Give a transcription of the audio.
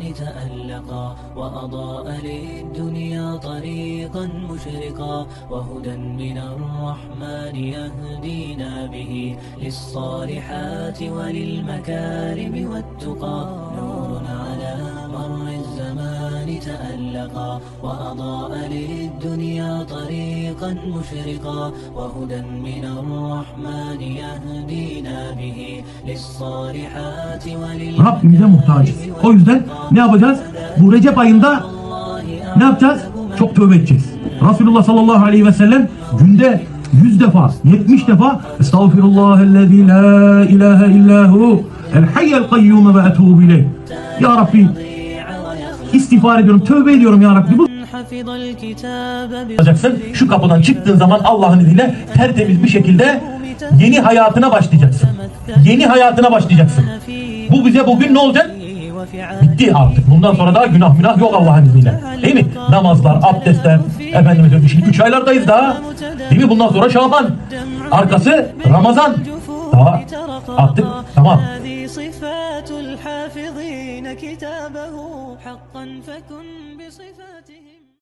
تألقا وأضاء للدنيا طريقا مشرقا وهدى من الرحمن يهدينا به للصالحات وللمكارم والتقى. نور على مر الزمان تألقا وأضاء للدنيا طريقا مشرقا وهدى من الرحمن يهدينا Rabbimize muhtacız. O yüzden ne yapacağız? Bu Recep ayında ne yapacağız? Çok tövbe edeceğiz. Resulullah sallallahu aleyhi ve sellem günde 100 defa, 70 defa Estağfirullahellezî la ilahe illahu el hayyel kayyume ve etûbü ileyh. Ya Rabbi istiğfar ediyorum, tövbe ediyorum ya Rabbi. Bu olacaksın. Şu kapıdan çıktığın zaman Allah'ın izniyle tertemiz bir şekilde yeni hayatına başlayacaksın. Yeni hayatına başlayacaksın. Bu bize bugün ne olacak? وفي Bitti artık. Bundan sonra daha günah günah yok Allah'ın izniyle. Değil mi? Namazlar, abdestler, efendime söyleyeyim. Şimdi üç aylardayız daha. Değil mi? Bundan sonra Şaban. Arkası Ramazan. Daha artık tamam. هذه صفات الحافظين كتابه حقا فكن بصفاتهم